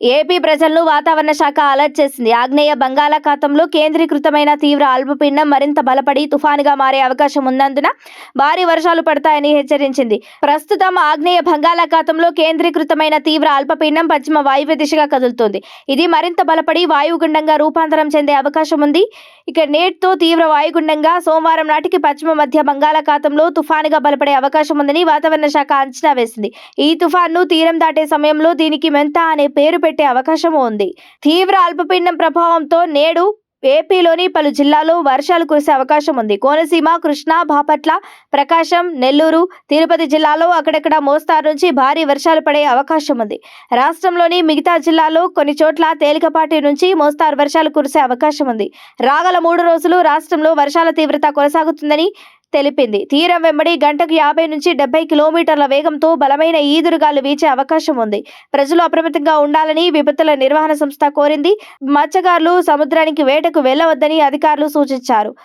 AP ప్రజలను వాతావరణ శాఖ అలర్ట్ చేసింది. ఆగ్నేయ బంగాళాఖాతంలో కేంద్రీకృతమైన తీవ్ర అల్పపీండం మరింత బలపడి తుఫానుగా మారే అవకాశం ఉన్నందున భారీ వర్షాలు పడతాయని హెచ్చరించింది. ప్రస్తుతం ఆగ్నేయ బంగాళాఖాతంలో కేంద్రీకృతమైన తీవ్ర అల్పపీండం పశ్చిమ వాయువ్య దిశగా కదులుతోంది. ఇది మరింత బలపడి వాయుగుండంగా రూపాంతరం చెందే అవకాశం ఉంది. ఇక నేటితో తీవ్ర వాయుగుండంగా సోమవారం నాటికి పశ్చిమ మధ్య బంగాళాఖాతంలో తుఫానుగా బలపడే అవకాశం ఉందని వాతావరణ శాఖ అంచనా వేసింది. ఈ తుఫాన్ను తీరం దాటే సమయంలో దీనికి మెంత అనే పేరు పెట్టే అవకాశం ఉంది. తీవ్ర అల్పపీడనం ప్రభావంతో నేడు ఏపీలోని పలు జిల్లాల్లో వర్షాలు కురిసే అవకాశం ఉంది. కోనసీమ కృష్ణా బాపట్ల ప్రకాశం నెల్లూరు తిరుపతి జిల్లాలో అక్కడక్కడ మోస్తారు నుంచి భారీ వర్షాలు పడే అవకాశం ఉంది. రాష్ట్రంలోని మిగతా జిల్లాల్లో కొన్ని చోట్ల తేలికపాటి నుంచి మోస్తారు వర్షాలు కురిసే అవకాశం ఉంది. రాగల మూడు రోజులు రాష్ట్రంలో వర్షాల తీవ్రత కొనసాగుతుందని తెలిపింది. తీరం వెంబడి గంటకు యాభై నుంచి డెబ్బై కిలోమీటర్ల వేగంతో బలమైన ఈదురుగాలు వీచే అవకాశం ఉంది. ప్రజలు అప్రమత్తంగా ఉండాలని విపత్తుల నిర్వహణ సంస్థ కోరింది. మత్స్యకారులు సముద్రానికి వేటకు వెళ్ళవద్దని అధికారులు సూచించారు.